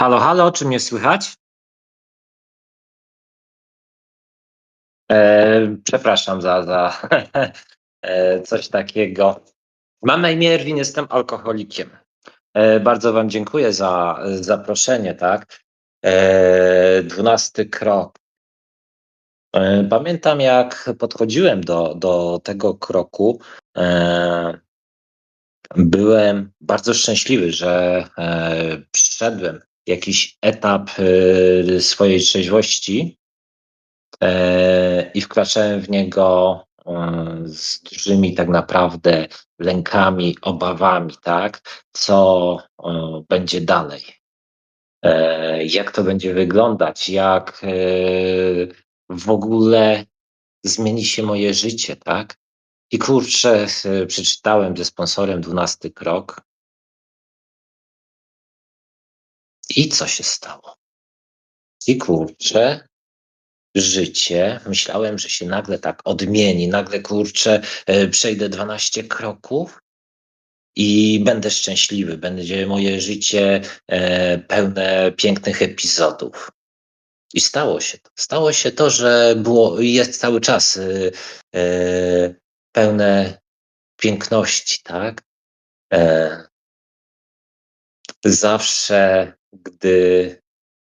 Halo, halo, czy mnie słychać? E, przepraszam za, za e, coś takiego. Mam na imię Erwin, jestem alkoholikiem. E, bardzo Wam dziękuję za zaproszenie, tak? E, dwunasty krok. E, pamiętam, jak podchodziłem do, do tego kroku, e, byłem bardzo szczęśliwy, że e, przyszedłem jakiś etap e, swojej trzeźwości e, i wkraczałem w niego e, z dużymi tak naprawdę lękami, obawami, tak? Co e, będzie dalej? Jak to będzie wyglądać? Jak w ogóle zmieni się moje życie, tak? I kurczę, przeczytałem ze sponsorem 12 krok. I co się stało? I kurczę, życie, myślałem, że się nagle tak odmieni, nagle kurczę, e, przejdę 12 kroków i będę szczęśliwy, będzie moje życie e, pełne pięknych epizodów. I stało się to. Stało się to, że było, jest cały czas e, pełne piękności, tak? Zawsze, gdy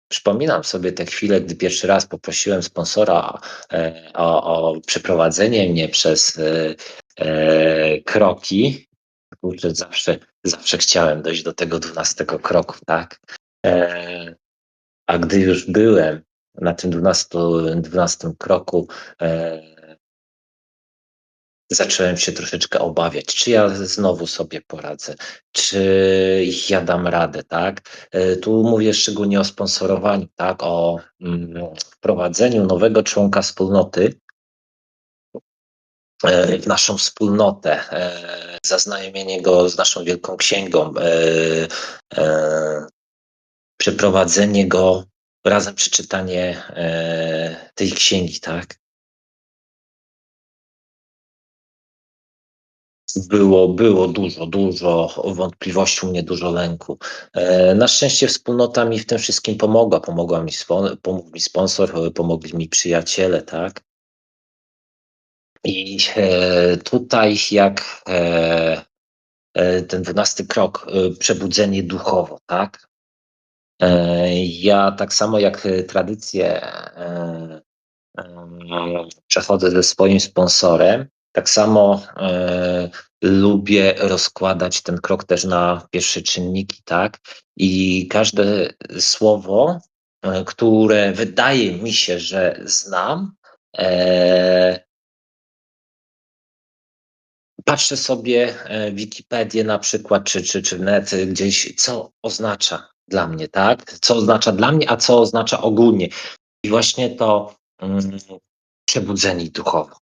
przypominam sobie te chwile, gdy pierwszy raz poprosiłem sponsora e, o, o przeprowadzenie mnie przez e, e, kroki, kurczę, zawsze, zawsze chciałem dojść do tego dwunastego kroku, tak? E, a gdy już byłem na tym dwunastym kroku, e, zacząłem się troszeczkę obawiać, czy ja znowu sobie poradzę, czy ja dam radę, tak? E, tu mówię szczególnie o sponsorowaniu, tak? O mm, wprowadzeniu nowego członka wspólnoty e, w naszą wspólnotę, e, zaznajomienie go z naszą wielką księgą, przeprowadzenie go razem przeczytanie tej księgi, tak? Było, było dużo, dużo wątpliwości, u mnie dużo lęku. E, na szczęście wspólnota mi w tym wszystkim pomogła. Pomogła mi, pomógł mi sponsor, pomogli mi przyjaciele, tak? I e, tutaj jak e, ten dwunasty krok, przebudzenie duchowo, tak? Ja tak samo jak tradycję przechodzę ze swoim sponsorem, tak samo e, lubię rozkładać ten krok też na pierwsze czynniki, tak? I każde słowo, e, które wydaje mi się, że znam, e, patrzę sobie e, Wikipedię na przykład, czy, czy, czy net gdzieś, co oznacza dla mnie, tak? Co oznacza dla mnie, a co oznacza ogólnie. I właśnie to mm, przebudzenie duchowo.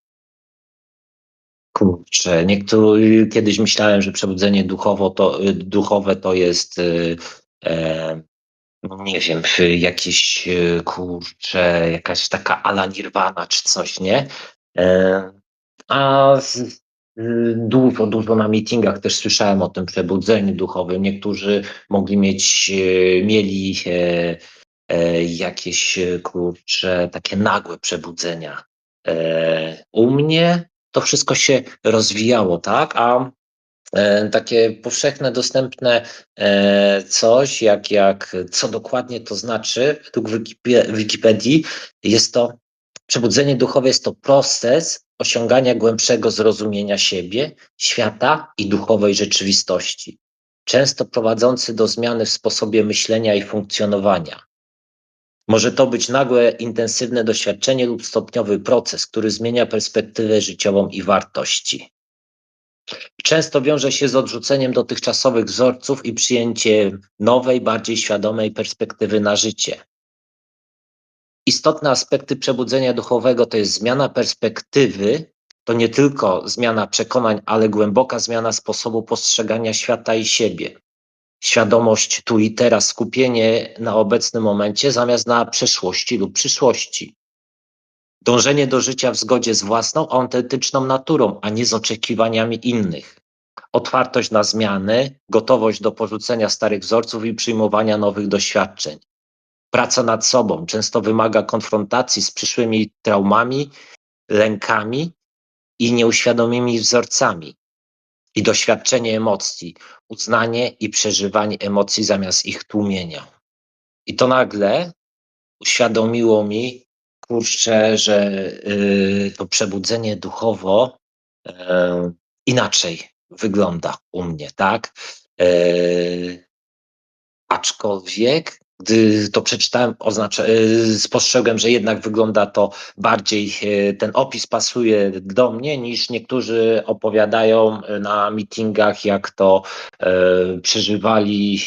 Kurczę, niektórzy kiedyś myślałem, że przebudzenie duchowo to, duchowe to jest, y, e, no nie wiem, jakieś y, kurczę, jakaś taka ala nirwana czy coś, nie? E, a z, dużo, dużo na meetingach też słyszałem o tym przebudzeniu duchowym. Niektórzy mogli mieć, y, mieli e, e, jakieś kurcze, takie nagłe przebudzenia. E, u mnie to wszystko się rozwijało, tak? A e, takie powszechne, dostępne e, coś, jak, jak co dokładnie to znaczy, według Wikipedii, jest to przebudzenie duchowe, jest to proces osiągania głębszego zrozumienia siebie, świata i duchowej rzeczywistości, często prowadzący do zmiany w sposobie myślenia i funkcjonowania. Może to być nagłe, intensywne doświadczenie lub stopniowy proces, który zmienia perspektywę życiową i wartości. Często wiąże się z odrzuceniem dotychczasowych wzorców i przyjęciem nowej, bardziej świadomej perspektywy na życie. Istotne aspekty przebudzenia duchowego to jest zmiana perspektywy, to nie tylko zmiana przekonań, ale głęboka zmiana sposobu postrzegania świata i siebie świadomość tu i teraz, skupienie na obecnym momencie zamiast na przeszłości lub przyszłości. Dążenie do życia w zgodzie z własną, autentyczną naturą, a nie z oczekiwaniami innych. otwartość na zmiany, gotowość do porzucenia starych wzorców i przyjmowania nowych doświadczeń. Praca nad sobą często wymaga konfrontacji z przyszłymi traumami, lękami i nieuświadomymi wzorcami. I doświadczenie emocji, uznanie i przeżywanie emocji zamiast ich tłumienia. I to nagle uświadomiło mi, kurczę, że y, to przebudzenie duchowo y, inaczej wygląda u mnie, tak? Y, aczkolwiek gdy to przeczytałem, oznacza, e, spostrzegłem, że jednak wygląda to bardziej, e, ten opis pasuje do mnie, niż niektórzy opowiadają na meetingach, jak to e, przeżywali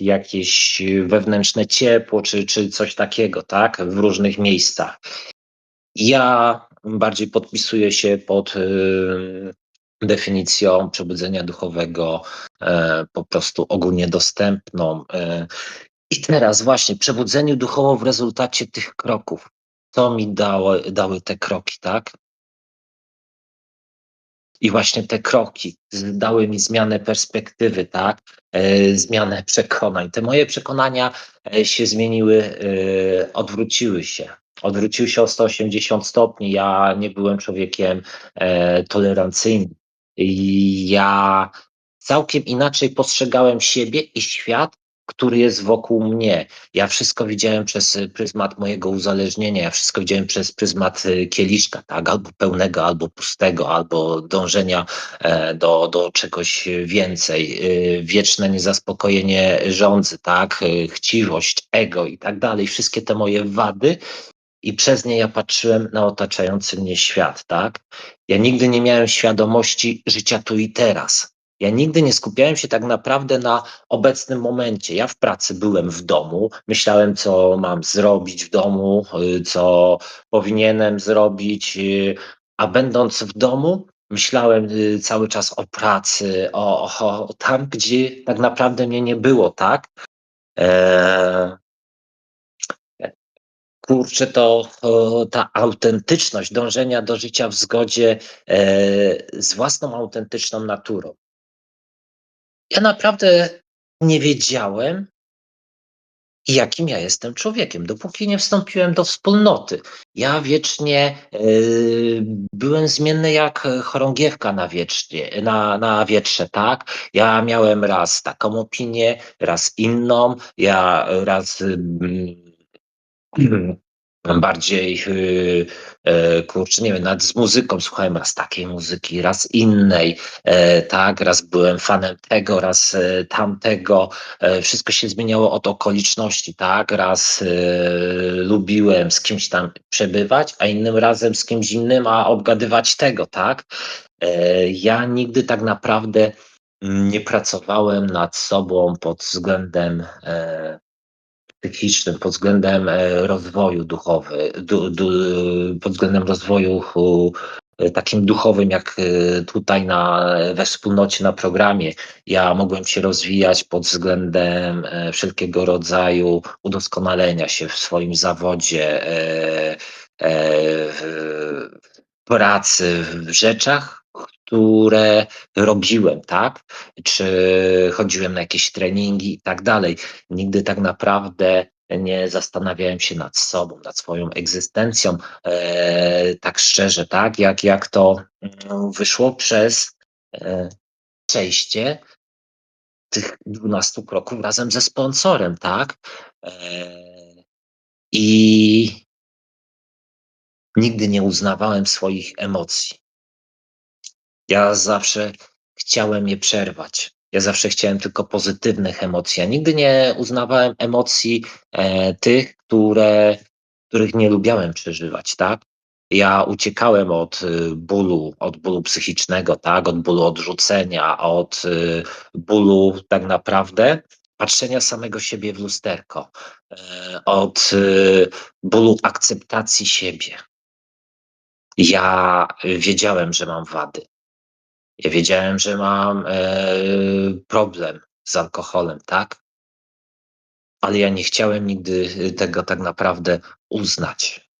jakieś wewnętrzne ciepło, czy, czy coś takiego, tak, w różnych miejscach. Ja bardziej podpisuję się pod definicją przebudzenia duchowego, po prostu ogólnie dostępną. I teraz właśnie przebudzeniu duchowo w rezultacie tych kroków. Co mi dało, dały te kroki, tak? I właśnie te kroki dały mi zmianę perspektywy, tak? E, zmianę przekonań. Te moje przekonania e, się zmieniły, e, odwróciły się. Odwróciły się o 180 stopni. Ja nie byłem człowiekiem e, tolerancyjnym. I ja całkiem inaczej postrzegałem siebie i świat który jest wokół mnie. Ja wszystko widziałem przez pryzmat mojego uzależnienia, ja wszystko widziałem przez pryzmat y, kieliszka, tak, albo pełnego, albo pustego, albo dążenia e, do, do czegoś więcej. Y, wieczne niezaspokojenie rządzy, tak, y, chciwość, ego i tak dalej. Wszystkie te moje wady i przez nie ja patrzyłem na otaczający mnie świat, tak? Ja nigdy nie miałem świadomości życia tu i teraz. Ja nigdy nie skupiałem się tak naprawdę na obecnym momencie. Ja w pracy byłem w domu, myślałem, co mam zrobić w domu, y, co powinienem zrobić, y, a będąc w domu, myślałem y, cały czas o pracy, o, o tam, gdzie tak naprawdę mnie nie było, tak? Eee, kurczę, to, to, ta autentyczność dążenia do życia w zgodzie e, z własną autentyczną naturą. Ja naprawdę nie wiedziałem, jakim ja jestem człowiekiem, dopóki nie wstąpiłem do wspólnoty. Ja wiecznie yy, byłem zmienny jak chorągiewka na, wiecznie, na, na wietrze, tak? Ja miałem raz taką opinię, raz inną, ja raz. Yy, yy, kurczę, nie wiem, nawet z muzyką słuchałem raz takiej muzyki, raz innej, yy, tak, raz byłem fanem tego, raz e, tamtego, e, wszystko się zmieniało od okoliczności, tak, raz lubiłem z kimś tam przebywać, a innym razem z kimś innym, a obgadywać tego, tak. Ja nigdy tak naprawdę nie pracowałem nad sobą pod względem psychicznym, pod względem e, rozwoju duchowy, du, du, pod względem rozwoju e, takim duchowym, jak e, tutaj na, we wspólnocie na programie. Ja mogłem się rozwijać pod względem wszelkiego rodzaju udoskonalenia się w swoim zawodzie, pracy, w rzeczach, które robiłem, tak? Czy chodziłem na jakieś treningi i tak dalej. Nigdy tak naprawdę nie zastanawiałem się nad sobą, nad swoją egzystencją, e, tak szczerze, tak? Jak, jak to mm, wyszło przez e, przejście tych 12 kroków razem ze sponsorem, tak? E, I nigdy nie uznawałem swoich emocji. Ja zawsze chciałem je przerwać. Ja zawsze chciałem tylko pozytywnych emocji. Ja nigdy nie uznawałem emocji e, tych, które, których nie lubiałem przeżywać, tak? Ja uciekałem od y, bólu, od bólu psychicznego, tak? Od bólu odrzucenia, od y, bólu tak naprawdę patrzenia samego siebie w lusterko, e, od y, bólu akceptacji siebie. Ja wiedziałem, że mam wady. Ja wiedziałem, że mam e, problem z alkoholem, tak? Ale ja nie chciałem nigdy tego tak naprawdę uznać.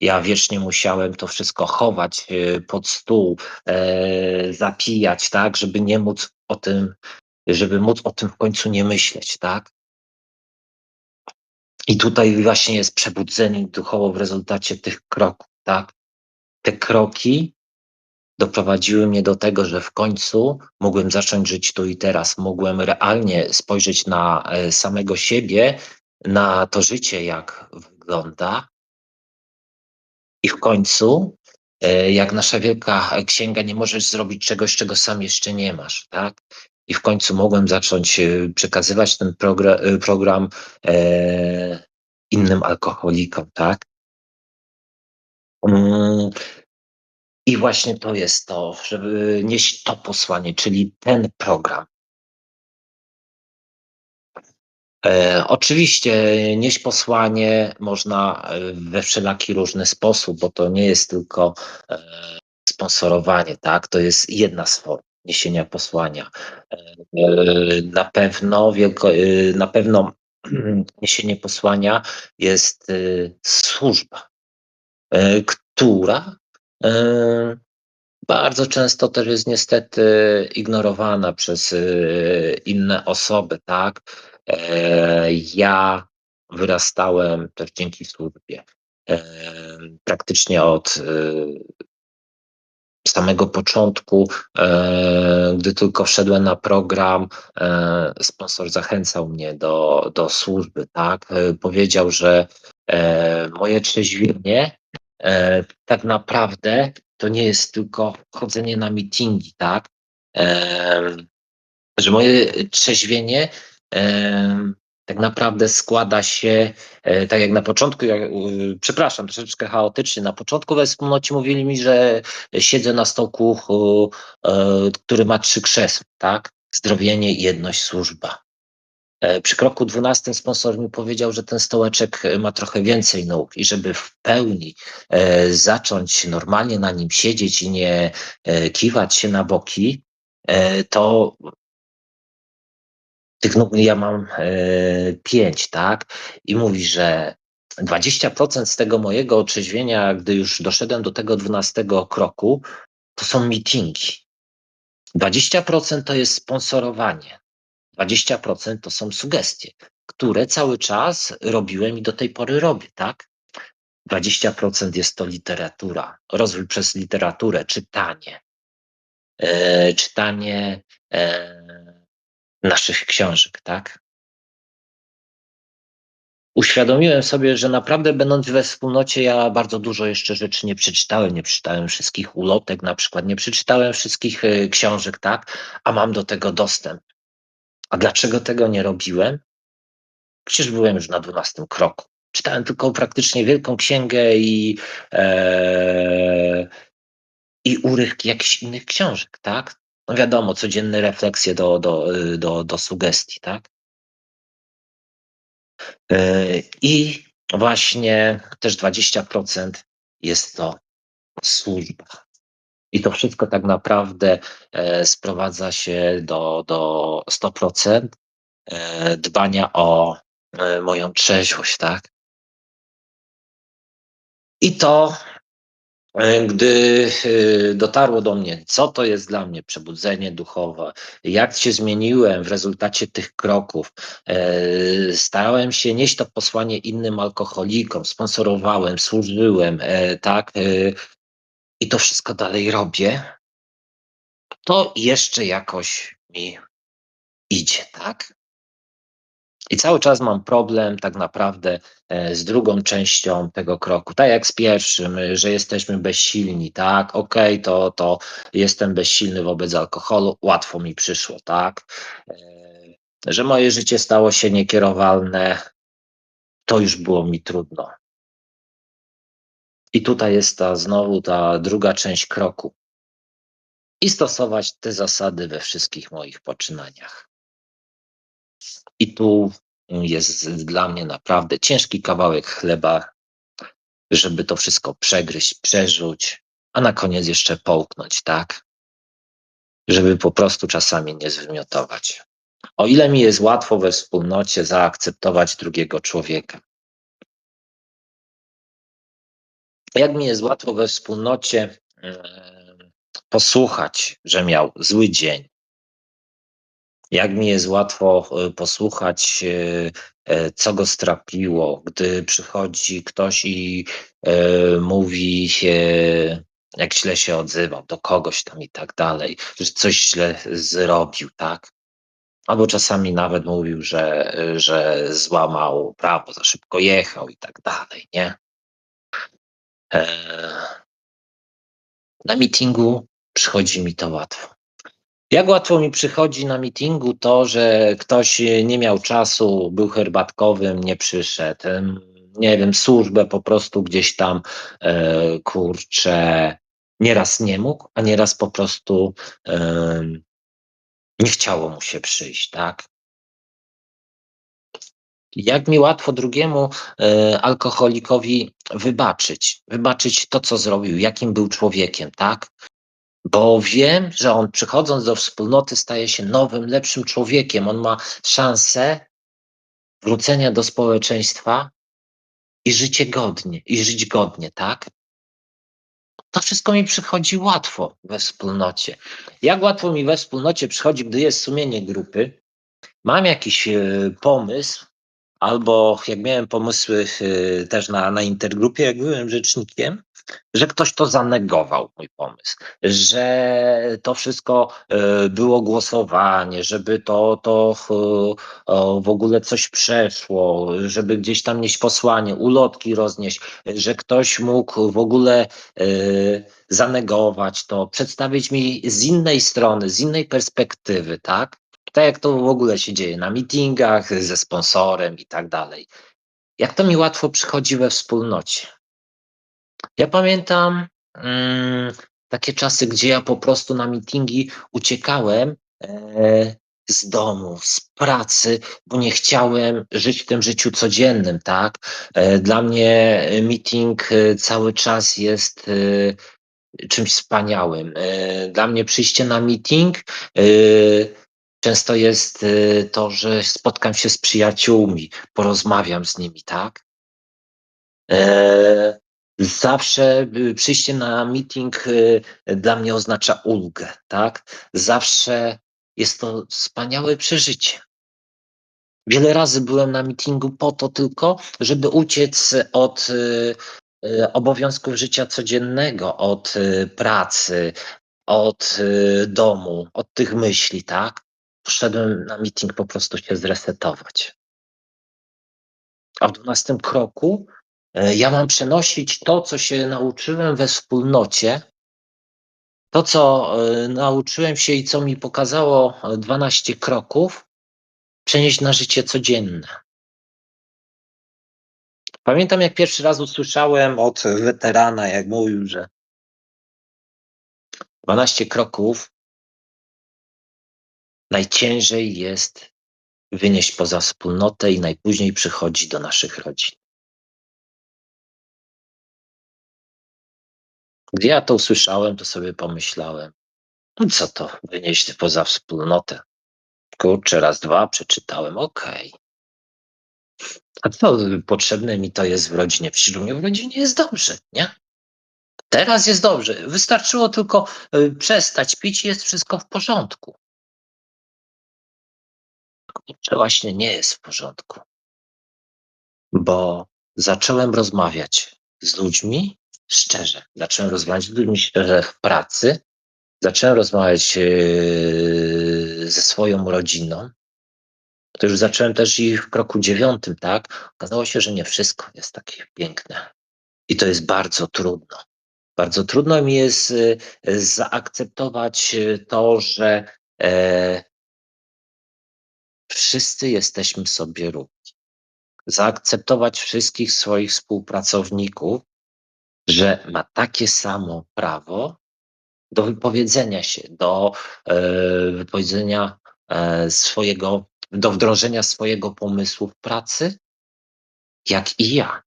Ja wiecznie musiałem to wszystko chować y, pod stół, e, zapijać, tak, żeby nie móc o tym, żeby móc o tym w końcu nie myśleć, tak? I tutaj właśnie jest przebudzenie duchowo w rezultacie tych kroków, tak? Te kroki doprowadziły mnie do tego, że w końcu mogłem zacząć żyć tu i teraz. Mogłem realnie spojrzeć na e, samego siebie, na to życie, jak wygląda. I w końcu, e, jak nasza wielka księga, nie możesz zrobić czegoś, czego sam jeszcze nie masz, tak? I w końcu mogłem zacząć e, przekazywać ten program, program e, innym alkoholikom, tak? I właśnie to jest to, żeby nieść to posłanie, czyli ten program. E, oczywiście nieść posłanie można e, we wszelaki różny sposób, bo to nie jest tylko e, sponsorowanie, tak? To jest jedna z form niesienia posłania. E, na pewno wielko, e, na pewno niesienie posłania jest e, służba, e, która e, bardzo często też jest niestety ignorowana przez e, inne osoby, tak? E, Ja wyrastałem też dzięki służbie. Praktycznie od samego początku, gdy tylko wszedłem na program, sponsor zachęcał mnie do, do służby, tak? Powiedział, że moje trzeźwienie e, tak naprawdę to nie jest tylko chodzenie na meetingi, tak? E, Że moje trzeźwienie e, tak naprawdę składa się, e, tak jak na początku, ja, y, przepraszam, troszeczkę chaotycznie, na początku we wspólnocie mówili mi, że siedzę na stołku, y, e, który ma trzy krzesła, tak? Zdrowienie, jedność, służba. E, Przy kroku 12 sponsor mi powiedział, że ten stołeczek ma trochę więcej nóg i żeby w pełni e, zacząć normalnie na nim siedzieć i nie e, kiwać się na boki, e, to tych nóg ja mam e, pięć, tak? I mówi, że 20% z tego mojego otrzeźwienia, gdy już doszedłem do tego 12 kroku, to są meetingi. 20% to jest sponsorowanie. 20% to są sugestie, które cały czas robiłem i do tej pory robię, tak? 20% jest to literatura, rozwój przez literaturę, czytanie. E, czytanie e, naszych książek, tak? Uświadomiłem sobie, że naprawdę będąc we wspólnocie, ja bardzo dużo jeszcze rzeczy nie przeczytałem. Nie przeczytałem wszystkich ulotek, na przykład, nie przeczytałem wszystkich e, książek, tak? A mam do tego dostęp. A dlaczego tego nie robiłem? Przecież byłem już na 12 kroku. Czytałem tylko praktycznie wielką księgę i, e, i urywki jakichś innych książek, tak? No wiadomo, codzienne refleksje do, do, do, do sugestii, tak? E, I właśnie też 20% jest to służba. I to wszystko tak naprawdę e, sprowadza się do, do 100% e, dbania o e, moją trzeźwość, tak? I to, gdy dotarło do mnie, co to jest dla mnie przebudzenie duchowe, jak się zmieniłem w rezultacie tych kroków, starałem się nieść to posłanie innym alkoholikom, sponsorowałem, służyłem, tak? E, I to wszystko dalej robię, to jeszcze jakoś mi idzie, tak? I cały czas mam problem tak naprawdę e, z drugą częścią tego kroku. Tak jak z pierwszym, y, że jesteśmy bezsilni, tak? Okej, okay, to, to jestem bezsilny wobec alkoholu, łatwo mi przyszło, tak? E, że moje życie stało się niekierowalne, to już było mi trudno. I tutaj jest ta znowu ta druga część kroku. I stosować te zasady we wszystkich moich poczynaniach. I tu jest dla mnie naprawdę ciężki kawałek chleba, żeby to wszystko przegryźć, przerzuć, a na koniec jeszcze połknąć, tak? Żeby po prostu czasami nie zwymiotować. O ile mi jest łatwo we wspólnocie zaakceptować drugiego człowieka, Jak mi jest łatwo we wspólnocie posłuchać, że miał zły dzień. Jak mi jest łatwo e, posłuchać, e, e, co go strapiło, gdy przychodzi ktoś i mówi jak źle się odzywał do kogoś tam i tak dalej, że coś źle zrobił, tak? Albo czasami nawet mówił, że, że złamał prawo, za szybko jechał i tak dalej, nie? Na meetingu przychodzi mi to łatwo. Jak łatwo mi przychodzi na meetingu to, że ktoś nie miał czasu, był herbatkowym, nie przyszedł. Nie wiem, służbę po prostu gdzieś tam e, kurczę, nieraz nie mógł, a nieraz po prostu e, nie chciało mu się przyjść, tak? Jak mi łatwo drugiemu e, alkoholikowi wybaczyć, wybaczyć to, co zrobił, jakim był człowiekiem, tak? Bo wiem, że on przychodząc do wspólnoty staje się nowym, lepszym człowiekiem. On ma szansę wrócenia do społeczeństwa i życie godnie, i żyć godnie, tak? To wszystko mi przychodzi łatwo we wspólnocie. Jak łatwo mi we wspólnocie przychodzi, gdy jest sumienie grupy, mam jakiś e, pomysł, albo jak miałem pomysły e, też na, na intergrupie, jak byłem rzecznikiem, że ktoś to zanegował, mój pomysł, że to wszystko e, było głosowanie, żeby to, to w ogóle coś przeszło, żeby gdzieś tam nieść posłanie, ulotki roznieść, że ktoś mógł w ogóle zanegować to, przedstawić mi z innej strony, z innej perspektywy, tak? Tak jak to w ogóle się dzieje na meetingach, ze sponsorem i tak dalej. Jak to mi łatwo przychodzi we wspólnocie. Ja pamiętam mm, takie czasy, gdzie ja po prostu na meetingi uciekałem e, z domu, z pracy, bo nie chciałem żyć w tym życiu codziennym, tak? E, dla mnie meeting e, cały czas jest e, czymś wspaniałym. E, dla mnie przyjście na meeting e, często jest to, że spotkam się z przyjaciółmi, porozmawiam z nimi, tak? Zawsze y, przyjście na meeting y, dla mnie oznacza ulgę, tak? Zawsze jest to wspaniałe przeżycie. Wiele razy byłem na meetingu po to tylko, żeby uciec od y, obowiązków życia codziennego, od pracy, od domu, od tych myśli, tak? Poszedłem na meeting po prostu się zresetować. A w dwunastym kroku E, ja mam przenosić to, co się nauczyłem we wspólnocie, to, co e, nauczyłem się i co mi pokazało 12 kroków, przenieść na życie codzienne. Pamiętam, jak pierwszy raz usłyszałem od weterana, jak mówił, że 12 kroków najciężej jest wynieść poza wspólnotę i najpóźniej przychodzi do naszych rodzin. Gdy ja to usłyszałem, to sobie pomyślałem, no co to, wynieść poza wspólnotę. Kurczę, raz, dwa, przeczytałem, okej. Okay. A co potrzebne mi to jest w rodzinie? Przecież u mnie w rodzinie jest dobrze, nie? Teraz jest dobrze. Wystarczyło tylko y, przestać pić i jest wszystko w porządku. Kurczę, właśnie nie jest w porządku. Bo zacząłem rozmawiać z ludźmi, szczerze. Zacząłem rozmawiać z ludźmi szczerze w pracy. Zacząłem rozmawiać yy, ze swoją rodziną. To już zacząłem też i w kroku dziewiątym, tak? Okazało się, że nie wszystko jest takie piękne. I to jest bardzo trudno. Bardzo trudno mi jest yy, zaakceptować yy, to, że e, wszyscy jesteśmy sobie równi. Zaakceptować wszystkich swoich współpracowników, że ma takie samo prawo do wypowiedzenia się, do e, wypowiedzenia e, swojego, do wdrożenia swojego pomysłu w pracy, jak i ja.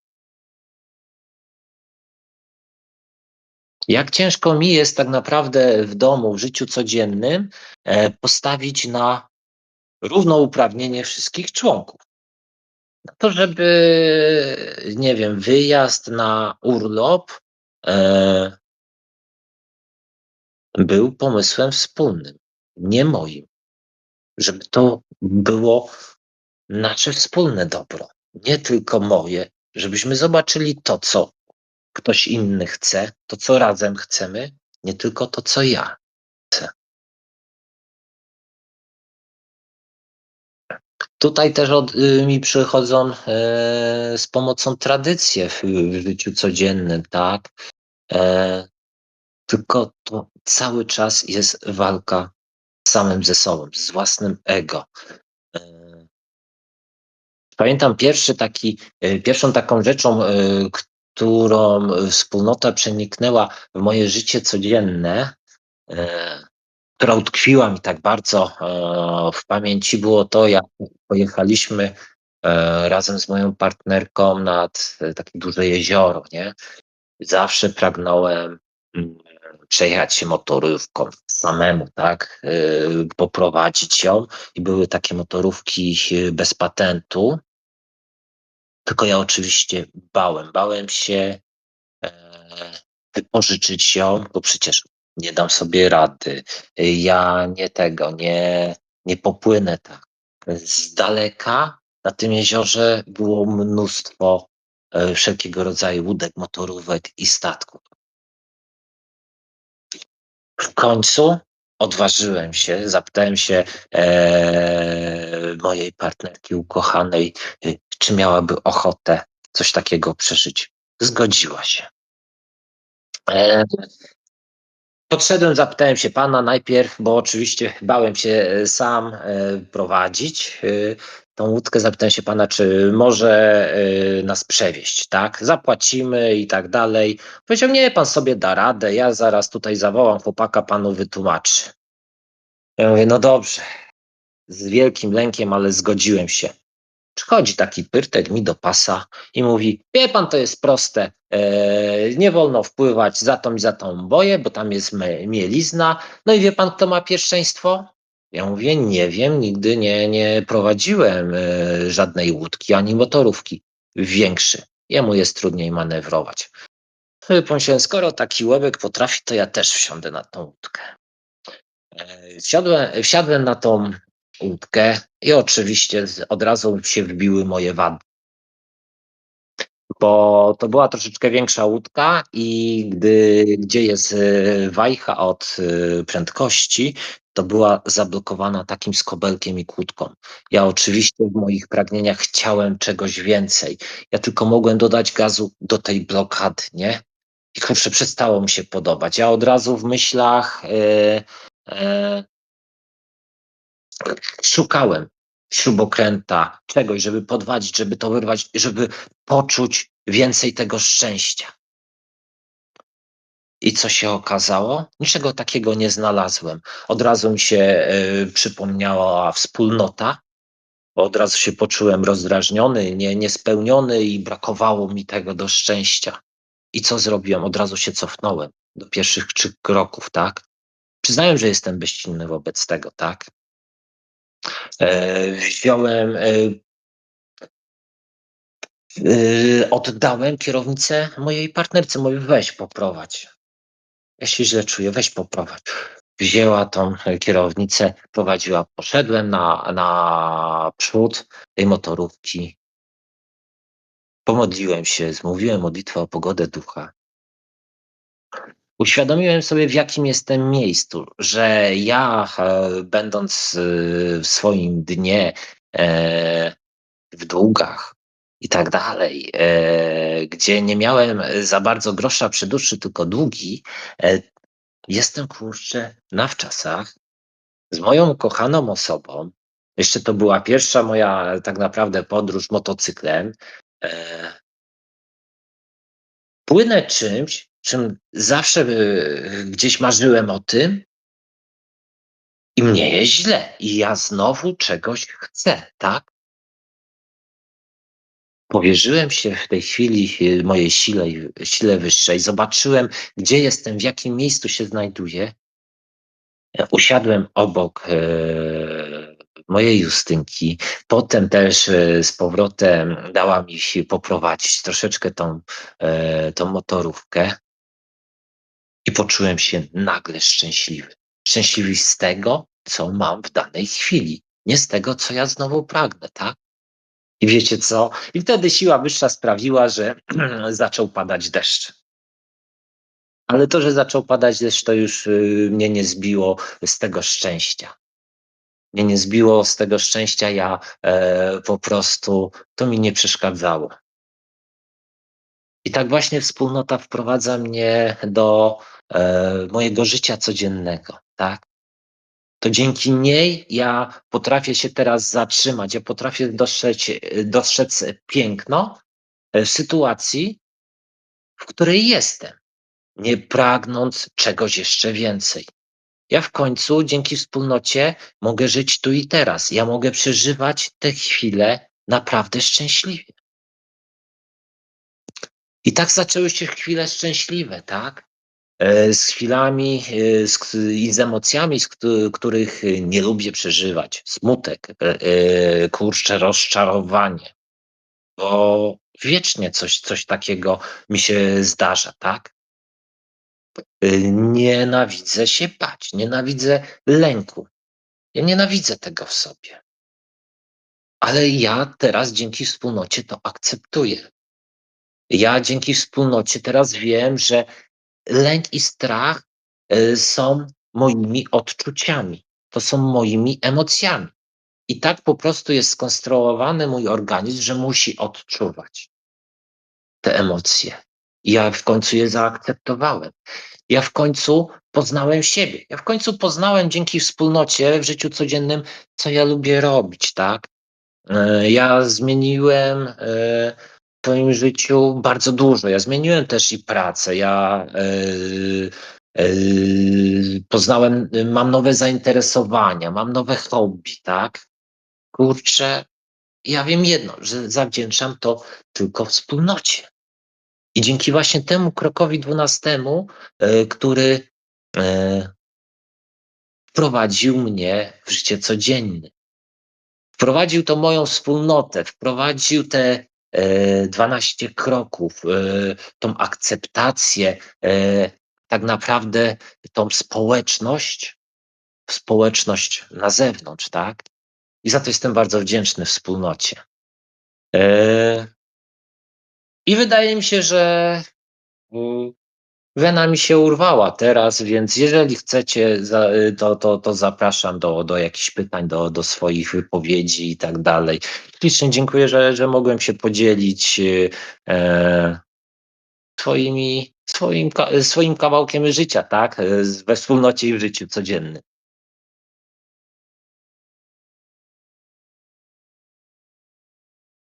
Jak ciężko mi jest tak naprawdę w domu, w życiu codziennym e, postawić na równouprawnienie wszystkich członków. Na to, żeby, nie wiem, wyjazd na urlop e, był pomysłem wspólnym, nie moim. Żeby to było nasze wspólne dobro, nie tylko moje, żebyśmy zobaczyli to, co ktoś inny chce, to, co razem chcemy, nie tylko to, co ja Tutaj też od, y, mi przychodzą e, z pomocą tradycje w, w życiu codziennym, tak? E, tylko to cały czas jest walka samym ze sobą, z własnym ego. E, pamiętam pierwszy taki, e, pierwszą taką rzeczą, e, którą wspólnota przeniknęła w moje życie codzienne, e, która utkwiła mi tak bardzo e, w pamięci, było to, jak pojechaliśmy e, razem z moją partnerką nad e, takie duże jezioro, nie? Zawsze pragnąłem mm, przejechać się motorówką samemu, tak? Poprowadzić ją i były takie motorówki bez patentu. Tylko ja oczywiście bałem, bałem się wypożyczyć ją, bo przecież nie dam sobie rady, ja nie tego, nie, nie popłynę tak. Z daleka na tym jeziorze było mnóstwo e, wszelkiego rodzaju łódek, motorówek i statków. W końcu odważyłem się, zapytałem się e, mojej partnerki ukochanej, czy miałaby ochotę coś takiego przeżyć. Zgodziła się. E, Podszedłem, zapytałem się pana najpierw, bo oczywiście bałem się e, sam e, prowadzić e, tą łódkę. Zapytałem się pana, czy może nas przewieźć, tak? Zapłacimy i tak dalej. Powiedział, nie, pan sobie da radę, ja zaraz tutaj zawołam chłopaka, panu wytłumaczy. Ja mówię, no dobrze, z wielkim lękiem, ale zgodziłem się. Przychodzi taki pyrtek mi do pasa i mówi: Wie pan, to jest proste. E, nie wolno wpływać za tą i za tą boję, bo tam jest mielizna. No i wie pan, kto ma pierwszeństwo? Ja mówię: Nie wiem, nigdy nie, nie prowadziłem e, żadnej łódki ani motorówki. Większy. Jemu jest trudniej manewrować. Pomyślałem, skoro taki łebek potrafi, to ja też wsiądę na tą łódkę. E, wsiadłem, wsiadłem na tą łódkę i oczywiście od razu się wbiły moje wady. Bo to była troszeczkę większa łódka i gdy, gdzie jest e, wajcha od e, prędkości, to była zablokowana takim skobelkiem i kłódką. Ja oczywiście w moich pragnieniach chciałem czegoś więcej. Ja tylko mogłem dodać gazu do tej blokady, nie? I kurczę, przestało mi się podobać. Ja od razu w myślach e, e, szukałem śrubokręta, czegoś, żeby podwadzić, żeby to wyrwać, żeby poczuć więcej tego szczęścia. I co się okazało? Niczego takiego nie znalazłem. Od razu mi się y, przypomniała wspólnota, od razu się poczułem rozdrażniony, nie, niespełniony i brakowało mi tego do szczęścia. I co zrobiłem? Od razu się cofnąłem do pierwszych trzy kroków, tak? Przyznałem, że jestem bezsilny wobec tego, tak? E, wziąłem, e, e, oddałem kierownicę mojej partnerce, mówię weź poprowadź. Ja się źle czuję, weź poprowadź. Wzięła tą kierownicę, prowadziła, poszedłem na, na przód tej motorówki. Pomodliłem się, zmówiłem modlitwę o pogodę ducha. Uświadomiłem sobie, w jakim jestem miejscu, że ja, e, będąc e, w swoim dnie, e, w długach i tak dalej, gdzie nie miałem za bardzo grosza przy duszy, tylko długi, jestem kurczę na wczasach z moją kochaną osobą. Jeszcze to była pierwsza moja tak naprawdę podróż motocyklem. Płynę czymś, czym zawsze y, gdzieś marzyłem o tym i mnie jest źle i ja znowu czegoś chcę, tak? Powierzyłem się w tej chwili y, mojej sile, sile wyższej, zobaczyłem, gdzie jestem, w jakim miejscu się znajduję. Usiadłem obok e, mojej Justynki. Potem też e, z powrotem dała mi się poprowadzić troszeczkę tą, e, tą motorówkę. I poczułem się nagle szczęśliwy. Szczęśliwy z tego, co mam w danej chwili, nie z tego, co ja znowu pragnę, tak? I wiecie co? I wtedy siła wyższa sprawiła, że zaczął padać deszcz. Ale to, że zaczął padać deszcz, to już y, mnie nie zbiło z tego szczęścia. Mnie nie zbiło z tego szczęścia, ja e, po prostu to mi nie przeszkadzało. I tak właśnie wspólnota wprowadza mnie do e, mojego życia codziennego, tak? To dzięki niej ja potrafię się teraz zatrzymać, ja potrafię dostrzec, dostrzec piękno w sytuacji, w której jestem, nie pragnąc czegoś jeszcze więcej. Ja w końcu dzięki wspólnocie mogę żyć tu i teraz. Ja mogę przeżywać te chwile naprawdę szczęśliwie. I tak zaczęły się chwile szczęśliwe, tak? E, Z chwilami e, z, i z emocjami, z któ- których nie lubię przeżywać. Smutek, e, e, kurcze, rozczarowanie. Bo wiecznie coś, coś takiego mi się zdarza, tak? E, Nienawidzę się bać, nienawidzę lęku. Ja nienawidzę tego w sobie. Ale ja teraz dzięki wspólnocie to akceptuję. Ja dzięki wspólnocie teraz wiem, że lęk i strach y, są moimi odczuciami, to są moimi emocjami. I tak po prostu jest skonstruowany mój organizm, że musi odczuwać te emocje. Ja w końcu je zaakceptowałem. Ja w końcu poznałem siebie. Ja w końcu poznałem dzięki wspólnocie w życiu codziennym, co ja lubię robić, tak? E, Ja zmieniłem w swoim życiu bardzo dużo. Ja zmieniłem też i pracę. Ja e, e, poznałem, mam nowe zainteresowania, mam nowe hobby, tak? Kurczę, ja wiem jedno, że zawdzięczam to tylko wspólnocie. I dzięki właśnie temu krokowi dwunastemu, e, który wprowadził mnie w życie codzienne. Wprowadził to moją wspólnotę, wprowadził te 12 kroków, e, tą akceptację, e, tak naprawdę tą społeczność, społeczność na zewnątrz, tak? I za to jestem bardzo wdzięczny wspólnocie. E, I wydaje mi się, że mm, wena mi się urwała teraz, więc jeżeli chcecie, to, to, to zapraszam do, do jakichś pytań, do, do swoich wypowiedzi i tak dalej. Ślicznie dziękuję, że, że mogłem się podzielić e, swoimi, swoim, swoim kawałkiem życia, tak? E, We wspólnocie i w życiu codziennym.